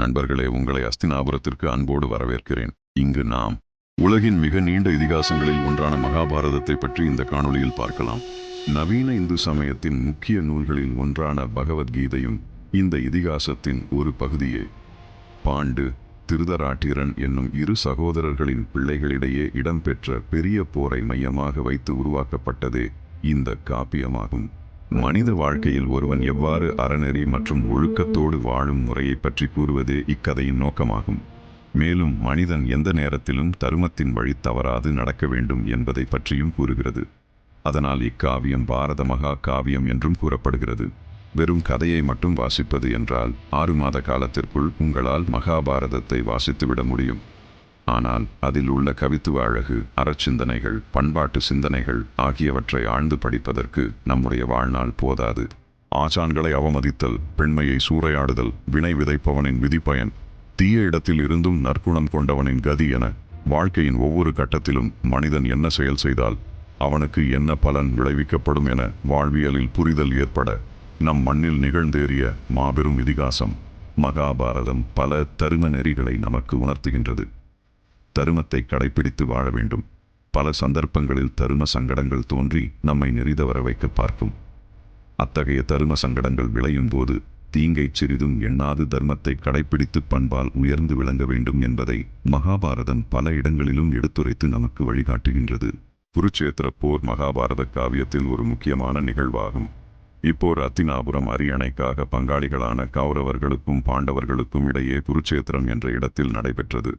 நண்பர்களே உங்களை அஸ்தினாபுரத்திற்கு அன்போடு வரவேற்கிறேன். இங்கு நாம் உலகின் மிக நீண்ட இதிகாசங்களில் ஒன்றான மகாபாரதத்தை பற்றி இந்த காணொளியில் பார்க்கலாம். நவீன இந்து சமயத்தின் முக்கிய நூல்களில் ஒன்றான பகவத்கீதையும் இந்த இதிகாசத்தின் ஒரு பகுதியே. பாண்டு திருதராட்டிரன் என்னும் இரு சகோதரர்களின் பிள்ளைகளிடையே இடம்பெற்ற பெரிய போரை மையமாக வைத்து உருவாக்கப்பட்டதே இந்த காப்பியமாகும். மனித வாழ்க்கையில் ஒருவன் எவ்வாறு அறநெறி மற்றும் ஒழுக்கத்தோடு வாழும் முறையை பற்றி கூறுவதே இக்கதையின் நோக்கமாகும். மேலும் மனிதன் எந்த நேரத்திலும் தருமத்தின் வழி தவறாது நடக்க வேண்டும் என்பதை பற்றியும் கூறுகிறது. அதனால் இக்காவியம் பாரத மகா காவியம் என்றும் கூறப்படுகிறது. வெறும் கதையை மட்டும் வாசிப்பது என்றால் ஆறு மாத காலத்திற்குள் உங்களால் மகாபாரதத்தை வாசித்துவிட முடியும். ஆனால் அதில் உள்ள கவித்துவ அழகு அறச்சிந்தனைகள் பண்பாட்டு சிந்தனைகள் ஆகியவற்றை ஆழ்ந்து படிப்பதற்கு நம்முடைய வாழ்நாள் போதாது. ஆசான்களை அவமதித்தல் பெண்மையை சூறையாடுதல் வினை விதைப்பவனின் விதிப்பயன் தீய இடத்தில் இருந்தும் நற்குணம் கொண்டவனின் கதி என வாழ்க்கையின் ஒவ்வொரு கட்டத்திலும் மனிதன் என்ன செயல் செய்தால் அவனுக்கு என்ன பலன் விளைவிக்கப்படும் என வாழ்வியலில் புரிதல் ஏற்பட நம் மண்ணில் நிகழ்ந்தேறிய மாபெரும் இதிகாசம் மகாபாரதம் பல தரும நெறிகளை நமக்கு உணர்த்துகின்றது. தருமத்தை கடைப்பிடித்து வாழ வேண்டும். பல சந்தர்ப்பங்களில் தரும சங்கடங்கள் தோன்றி நம்மை நெறித வர வைக்க பார்க்கும். அத்தகைய தரும சங்கடங்கள் விளையும் போது தீங்கை சிறிதும் எண்ணாது தர்மத்தை கடைப்பிடித்து பண்பால் உயர்ந்து விளங்க வேண்டும் என்பதை மகாபாரதம் பல இடங்களிலும் எடுத்துரைத்து நமக்கு வழிகாட்டுகின்றது. குருச்சேத்திர போர் மகாபாரத காவியத்தில் ஒரு முக்கியமான நிகழ்வாகும். இப்போர் அத்தினாபுரம் அரியணைக்காக பங்காளிகளான கௌரவர்களுக்கும் பாண்டவர்களுக்கும் இடையே குருச்சேத்திரம் என்ற இடத்தில் நடைபெற்றது.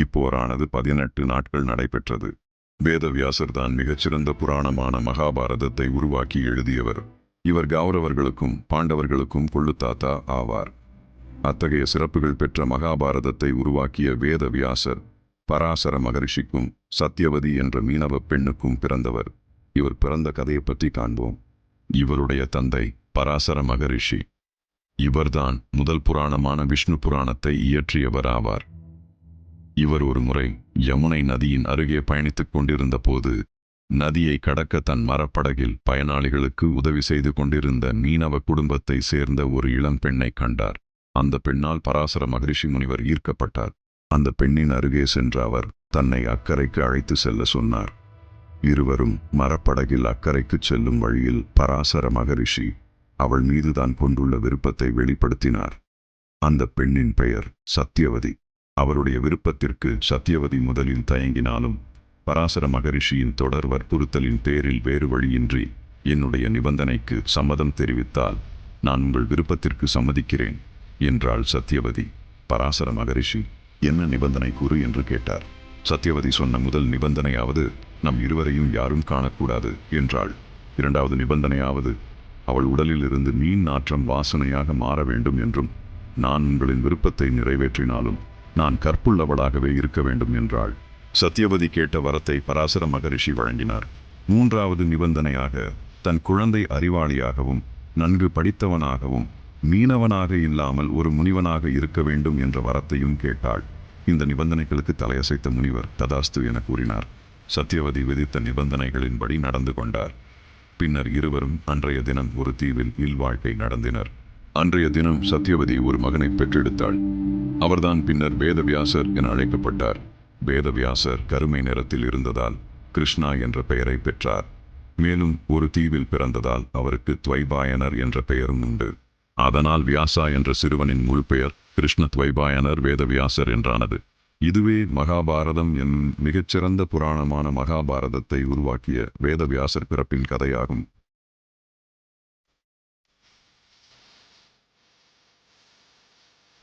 இப்போரானது பதினெட்டு நாட்கள் நடைபெற்றது. வேதவியாசர் தான் மிகச்சிறந்த புராணமான மகாபாரதத்தை உருவாக்கி எழுதியவர். இவர் கௌரவர்களுக்கும் பாண்டவர்களுக்கும் கொள்ளுத்தாத்தா ஆவார். அத்தகைய சிறப்புகள் பெற்ற மகாபாரதத்தை உருவாக்கிய வேதவியாசர் பராசர மகரிஷிக்கும் சத்யவதி என்ற மீனவ பெண்ணுக்கும் பிறந்தவர். இவர் பிறந்த கதையை பற்றி காண்போம். இவருடைய தந்தை பராசர மகரிஷி. இவர்தான் முதல் புராணமான விஷ்ணு புராணத்தை இயற்றியவர் ஆவார் இவர் ஒரு முறை யமுனை நதியின் அருகே பயணித்துக் கொண்டிருந்த போது நதியை கடக்க தன் மரப்படகில் பயனாளிகளுக்கு உதவி செய்து கொண்டிருந்த மீனவ குடும்பத்தை சேர்ந்த ஒரு இளம் பெண்ணை கண்டார். அந்த பெண்ணால் பராசர மகரிஷி முனிவர் ஈர்க்கப்பட்டார். அந்த பெண்ணின் அருகே சென்ற அவர் தன்னை அக்கறைக்கு அழைத்து செல்ல சொன்னார். இருவரும் மரப்படகில் அக்கறைக்கு செல்லும் வழியில் பராசர மகரிஷி அவள் மீது தான் கொண்டுள்ள விருப்பத்தை வெளிப்படுத்தினார். அந்த பெண்ணின் பெயர் சத்யவதி. அவருடைய விருப்பத்திற்கு சத்யவதி முதலில் தயங்கினாலும் பராசர மகரிஷியின் தொடர் வற்புறுத்தலின் பேரில் வேறு வழியின்றி என்னுடைய நிபந்தனைக்கு சம்மதம் தெரிவித்தால் நான் உங்கள் விருப்பத்திற்கு சம்மதிக்கிறேன் என்றாள் சத்யவதி. பராசர மகரிஷி என்ன நிபந்தனை கூறு என்று கேட்டார். சத்யவதி சொன்ன முதல் நிபந்தனையாவது நம் இருவரையும் யாரும் காணக்கூடாது என்றாள். இரண்டாவது நிபந்தனையாவது அவள் உடலில் இருந்து மீன் நாற்றம் வாசனையாக மாற வேண்டும் என்றும் நான் உங்களின் விருப்பத்தை நிறைவேற்றினாலும் நான் கற்புள்ளவளாகவே இருக்க வேண்டும் என்றாள். சத்யவதி கேட்ட வரத்தை பராசர மகரிஷி வழங்கினார். மூன்றாவது நிபந்தனையாக தன் குழந்தை அறிவாளியாகவும் நன்கு படித்தவனாகவும் மீனவனாக இல்லாமல் ஒரு முனிவனாக இருக்க வேண்டும் என்ற வரத்தையும் கேட்டாள். இந்த நிபந்தனைகளுக்கு தலையசைத்த முனிவர் ததாஸ்து என கூறினார். சத்யவதி விதித்த நிபந்தனைகளின்படி நடந்து கொண்டார். பின்னர் இருவரும் அன்றைய தினம் ஒரு தீவில் இல்வாழ்க்கை நடந்தினர். அன்றைய தினம் சத்யவதி ஒரு மகனை பெற்றெடுத்தாள். அவர்தான் பின்னர் வேதவியாசர் என அழைக்கப்பட்டார். வேதவியாசர் கருமை நிறத்தில் இருந்ததால் கிருஷ்ணா என்ற பெயரை பெற்றார். மேலும் ஒரு தீவில் பிறந்ததால் அவருக்கு துவைபாயனர் என்ற பெயரும் உண்டு. அதனால் வியாசா என்ற சிறுவனின் முழு பெயர் கிருஷ்ண துவைபாயனர் வேதவியாசர் என்றானது. இதுவே மகாபாரதம் என்னும் மிகச்சிறந்த புராணமான மகாபாரதத்தை உருவாக்கிய வேதவியாசர் பிறப்பின் கதையாகும்.